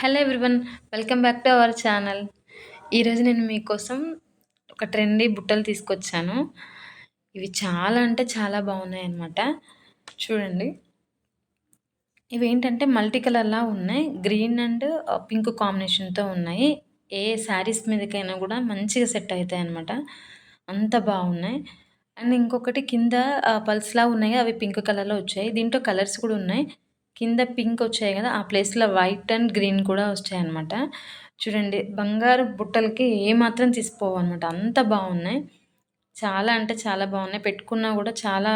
Hello everyone welcome back to our channel. ఈరోజు నేను మీకోసం ఒక ట్రెండీ బుట్టలు తీసుకొచ్చాను. ఇవి చాలా అంటే చాలా బాగున్నాయి అన్నమాట. చూడండి. ఇవి ఏంటంటే మల్టీ కలర్లా ఉన్నాయి. గ్రీన్ అండ్ పింక్ కాంబినేషన్తో ఉన్నాయి. ఏ శారీస్ మీదకైనా కూడా మంచిగా సెట్ అవుతాయి అన్నమాట. అంత బాగున్నాయి. అండ్ ఇంకొకటి కింద పల్స్లా ఉన్నాయి. అవి పింక్ కలర్లో వచ్చాయి. దీంట్లో కలర్స్ కూడా ఉన్నాయి. కింద పింక్ వచ్చాయి కదా ఆ ప్లేస్లో వైట్ అండ్ గ్రీన్ కూడా వచ్చాయి అనమాట చూడండి బంగారు బుట్టలకి ఏమాత్రం తీసిపోవు అనమాట అంత బాగున్నాయి. చాలా అంటే చాలా బాగున్నాయి. పెట్టుకున్నా కూడా చాలా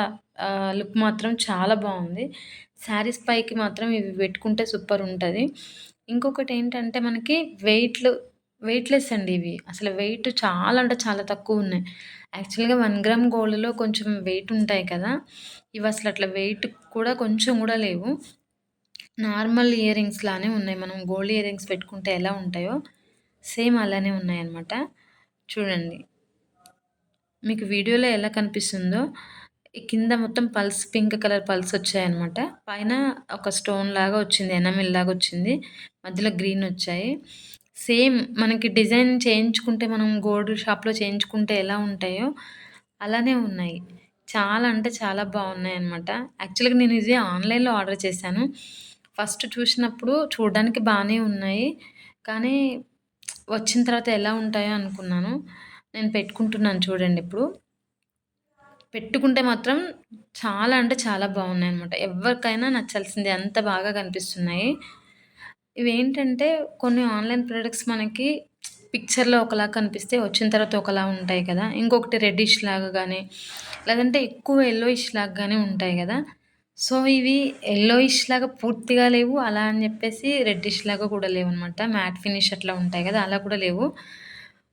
లుక్ మాత్రం చాలా బాగుంది. శారీస్ పైకి మాత్రం ఇవి పెట్టుకుంటే సూపర్ ఉంటుంది. ఇంకొకటి ఏంటంటే మనకి వెయిట్లు వెయిట్లెస్ అండి ఇవి. అసలు వెయిట్ చాలా అంటే చాలా తక్కువ ఉన్నాయి. యాక్చువల్గా వన్ గ్రామ్ గోల్డ్లో కొంచెం వెయిట్ ఉంటాయి కదా ఇవి అసలు అట్లా వెయిట్ కూడా కొంచెం కూడా లేవు. నార్మల్ ఇయర్ రింగ్స్ లానే ఉన్నాయి. మనం గోల్డ్ ఇయర్ రింగ్స్ పెట్టుకుంటే ఎలా ఉంటాయో సేమ్ అలానే ఉన్నాయన్నమాట. చూడండి. మీకు వీడియోలో ఎలా కనిపిస్తుందో కింద మొత్తం పల్స్ పింక్ కలర్ పల్స్ వచ్చాయన్నమాట. పైన ఒక స్టోన్ లాగా వచ్చింది ఎనమిల్ లాగా వచ్చింది. మధ్యలో గ్రీన్ వచ్చాయి. సేమ్ మనకి డిజైన్ చేయించుకుంటే మనం గోల్డ్ షాప్లో చేయించుకుంటే ఎలా ఉంటాయో అలానే ఉన్నాయి. చాలా అంటే చాలా బాగున్నాయి అనమాట యాక్చువల్గా నేను ఇది ఆన్లైన్లో ఆర్డర్ చేశాను. ఫస్ట్ చూసినప్పుడు చూడడానికి బాగానే ఉన్నాయి. కానీ వచ్చిన తర్వాత ఎలా ఉంటాయో అనుకున్నాను. నేను పెట్టుకుంటున్నాను చూడండి ఇప్పుడు. పెట్టుకుంటే మాత్రం చాలా అంటే చాలా బాగున్నాయి అనమాట ఎవరికైనా నచ్చాల్సిందే అంత బాగా కనిపిస్తున్నాయి. ఇవి ఏంటంటే కొన్ని ఆన్లైన్ ప్రొడక్ట్స్ మనకి పిక్చర్లో ఒకలా కనిపిస్తే వచ్చిన తర్వాత ఒకలా ఉంటాయి కదా. ఇంకొకటి రెడ్డిష్ లాగా కానీ లేదంటే ఎక్కువ ఎల్లోయిష్ లాగా కానీ ఉంటాయి కదా. సో ఇవి ఎల్లోయిష్ లాగా పూర్తిగా లేవు. అలా అని చెప్పేసి రెడ్డిష్ లాగా కూడా లేవనమాట మ్యాట్ ఫినిష్ అట్లా ఉంటాయి కదా అలా కూడా లేవు.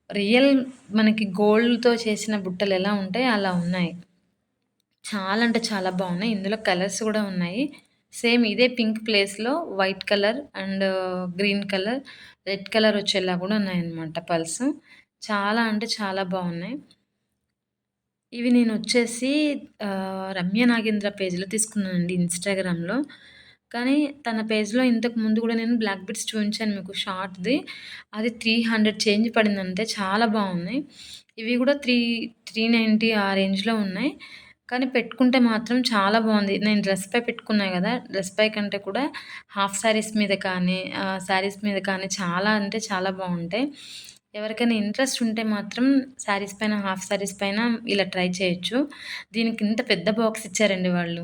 రియల్ మనకి గోల్డ్తో చేసిన బుట్టలు ఎలా ఉంటాయి అలా ఉన్నాయి. చాలా అంటే చాలా బాగున్నాయి. ఇందులో కలర్స్ కూడా ఉన్నాయి. సేమ్ ఇదే పింక్ ప్లేస్లో white colour and green colour red colour వచ్చేలా కూడా ఉన్నాయన్నమాట పల్స్ చాలా అంటే చాలా బాగున్నాయి. ఇవి నేను వచ్చేసి రమ్య నాగేంద్ర పేజ్‌లో తీసుకున్నానండి ఇన్‌స్టాగ్రామ్‌లో. కానీ తన పేజ్‌లో ఇంతకు ముందు కూడా నేను బ్లాక్ బిట్స్ చూపించాను మీకు షార్ట్‌ది. అది త్రీ హండ్రెడ్ చేంజ్ పడిందంటే చాలా బాగున్నాయి ఇవి కూడా త్రీ త్రీ నైంటీ ఆ రేంజ్‌లో ఉన్నాయి. కానీ పెట్టుకుంటే మాత్రం చాలా బాగుంది నేను డ్రెస్ పై పెట్టుకున్నాను కదా డ్రెస్ పై కంటే కూడా హాఫ్ శారీస్ మీద కానీ శారీస్ మీద కానీ చాలా అంటే చాలా బాగుంటాయి ఎవరికైనా ఇంట్రెస్ట్ ఉంటే మాత్రం శారీస్ పైన హాఫ్ శారీస్ పైన ఇలా ట్రై చేయొచ్చు. దీనికి ఇంత పెద్ద బాక్స్ ఇచ్చారండి వాళ్ళు.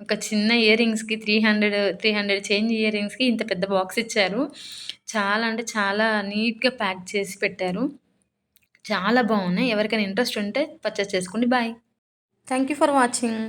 ఒక చిన్న ear రింగ్స్కి three hundred three hundred change ear రింగ్స్కి ఇంత పెద్ద బాక్స్ ఇచ్చారు. చాలా అంటే చాలా నీట్గా ప్యాక్ చేసి పెట్టారు. చాలా బాగున్నాయి. ఎవరికైనా ఇంట్రెస్ట్ ఉంటే పర్చేస్ చేసుకోండి. Bye. Thank you for watching